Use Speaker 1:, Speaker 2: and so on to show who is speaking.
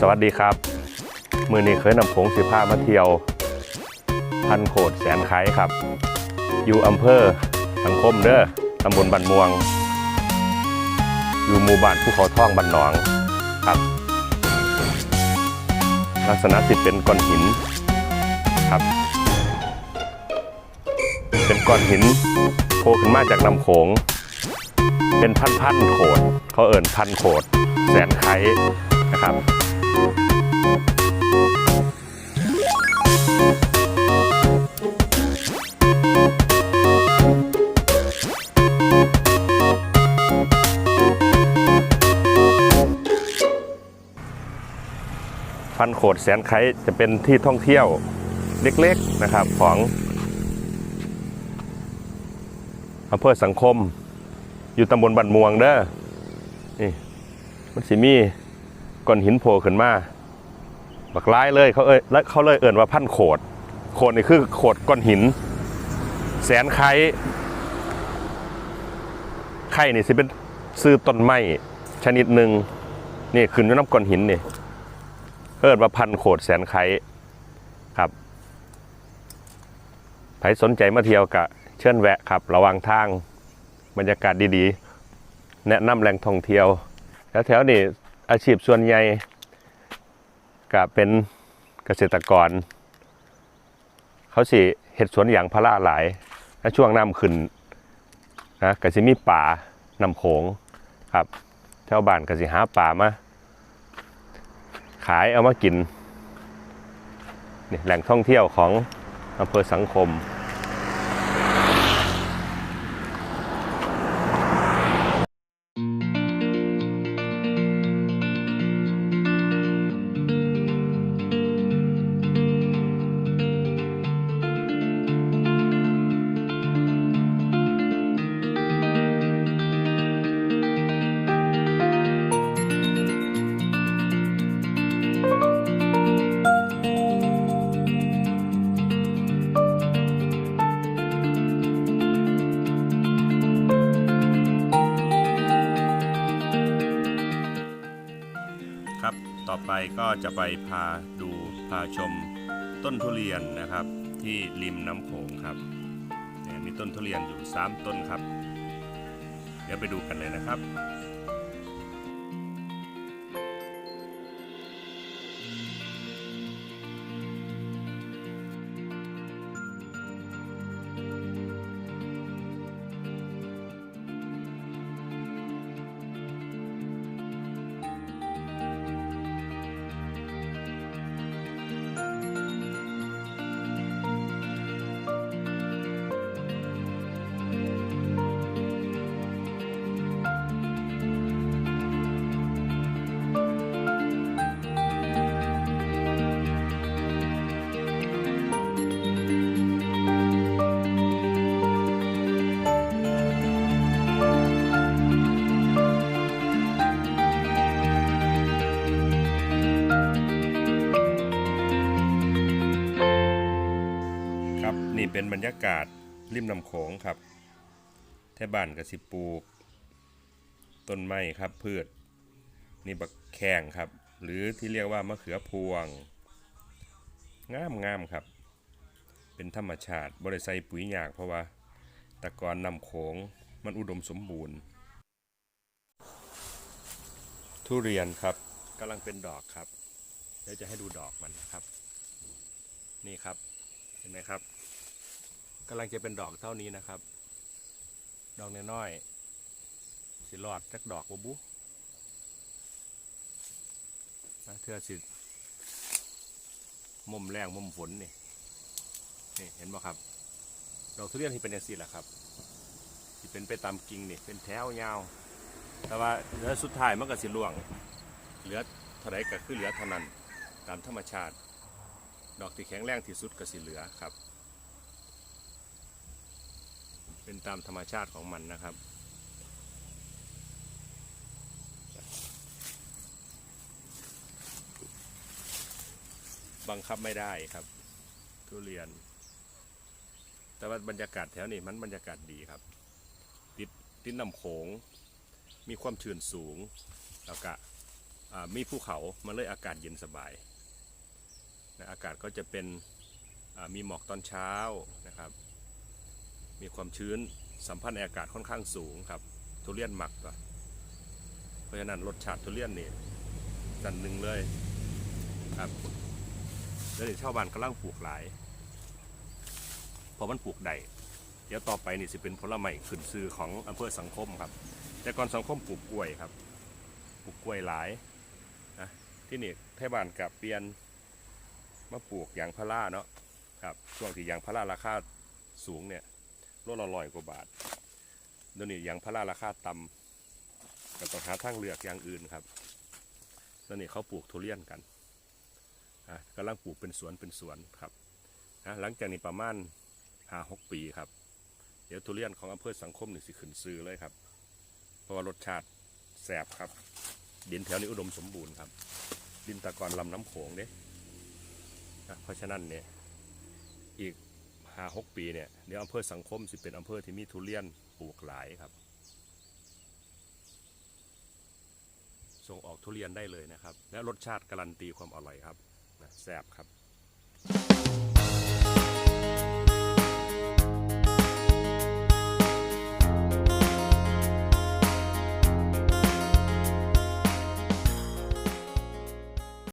Speaker 1: สวัสดีครับ มือนี้เคยนำผงสิผ้ามาเที่ยว พันโขดแสนไคร้ครับ อยู่อำเภอสังคมเด้อตำบลบันม่วง อยู่หมู่บ้านภูเขาท่องบันหนองครับ ลักษณะสิเป็นก้อนหินครับ เป็นก้อนหินโผล่ขึ้นมาจากลำโขง เป็นพันพันๆโขดเขาเอิ่นพันโขดแสนไคร้นะครับ พันโขดแสนไคจะเป็นที่ท่องเที่ยวเล็กๆนะครับของอำเภอสังคม อยู่ตำบลบันม่วงเด้อนี่มันสิมี ก้อนหินโผล่ขึ้นมาบักร้ายเลยเขาเอ้ยแล้วเขาเลยเอ่นว่าพันโขด โขดนี่คือโขดก้อนหิน แสนไคร้ไข่นี่สิเป็นซื้อต้นไม้ชนิดหนึ่งนี่ขึ้นอยู่น้ำก้อนหินนี่เอิดว่าพันโขดแสนไคร้ครับใครสนใจมาเที่ยวกะเชิญแวะครับ ระวังทางบรรยากาศดีๆ แนะนำแหล่งท่องเที่ยวแถวๆนี่ อาชีพส่วนใหญ่ก็เป็นเกษตรกร เขาสิเห็ดสวนอย่างพาราหลายและช่วงน้ำขึ้นนะกสิมีป่าน้ำโขงครับชาวบ้านกสิหาป่ามาขายเอามากินนี่แหล่งท่องเที่ยวของอำเภอสังคม ครับ ต่อไปก็จะไปพาดูพาชมต้นทุเรียนนะครับ ที่ริมน้ำโขงครับมีต้นทุเรียนอยู่ 3 ต้นครับ เดี๋ยวไปดูกันเลยนะครับ นี่เป็นบรรยากาศริมน้ำโขงครับแถวบ้านกสิปลูก ต้นไม้ครับ พืช นี่บักแข้งครับ หรือที่เรียกว่ามะเขือพวง งามงามครับ เป็นธรรมชาติบริใส่ปุ๋ยหยากเพราะว่า ตะกอนนำโขงมันอุดมสมบูรณ์ ทุเรียนครับกำลังเป็นดอกครับ เดี๋ยวจะให้ดูดอกมันนะครับ นี่ครับ เห็นไหมครับำลังจะเป็นดอกเท่านี้นะครับ ดอกน้อยๆสิรอดจักดอกบบุเทือสิมุมแรงมุมฝนนี่นี่เห็นไหมครับ ดอกทุเรียนที่เป็นอย่างนี้แหละครับที่เป็นไปตามกิ่งนี่เป็นแถวยาว แต่ว่าเหลือสุดท้ายมันก็สิร่วง เหลือเท่าไรก็คือเหลือเท่านั้นตามธรรมชาติ ดอกที่แข็งแรงที่สุดก็สิเหลือครับ เป็นตามธรรมชาติของมันนะครับ บังคับไม่ได้ครับ ทุเรียน แต่ว่าบรรยากาศแถวนี้มันบรรยากาศดีครับ ติดติดน้ำโขง มีความชื้นสูง แล้วก็มีภูเขามันเลยอากาศเย็นสบายนะอากาศก็จะเป็นมีหมอกตอนเช้านะครับ มีความชื้นสัมพันธ์ในอากาศค่อนข้างสูงครับ ทุเรียนหมักอะเพราะฉะนั้นรสชาติทุเรียนนี่สันหนึ่งเลยครับแล้วนี่ชาวบ้านกำลังปลูกหลายเพราะมันปลูกได้เดี๋ยวต่อไปนี่สิเป็นผลไม้ขึ้นซื้อของอำเภอสังคมครับ แต่ก่อนสังคมปลูกกล้วยครับปลูกกล้วยหลายนะที่นี่ไทยบ้านกับเปลี่ยนมาปลูกยางพาราเนาะครับช่วงที่ยางพาราราคาสูงเนี่ย โลละร้อยกว่าบาทเดี๋ยวนี้ยางพาราราคาต่ำก็ต้องหาทางเลือกอย่างอื่นครับแล้วนี่เขาปลูกทุเรียนกันอะกำลังปลูกเป็นสวนเป็นสวนครับนะหลังจากนี้ประมาณห้าหกปีครับ เดี๋ยวทุเรียนของอำเภอสังคมนี่สิขึ้นซื้อเลยครับ เพราะว่ารสชาติแสบครับ ดินแถวนี้อุดมสมบูรณ์ครับ ดินตะกอนลำน้ำโขงเด้นะเพราะฉะนั้นเนี่ย ห้าหกปีเนี่ยเดี๋ยวอำเภอสังคมสิเป็นอำเภอที่มีทุเรียนปลูกหลายครับ ส่งออกทุเรียนได้เลยนะครับ และรสชาติการันตีความอร่อยครับแซ่บครับ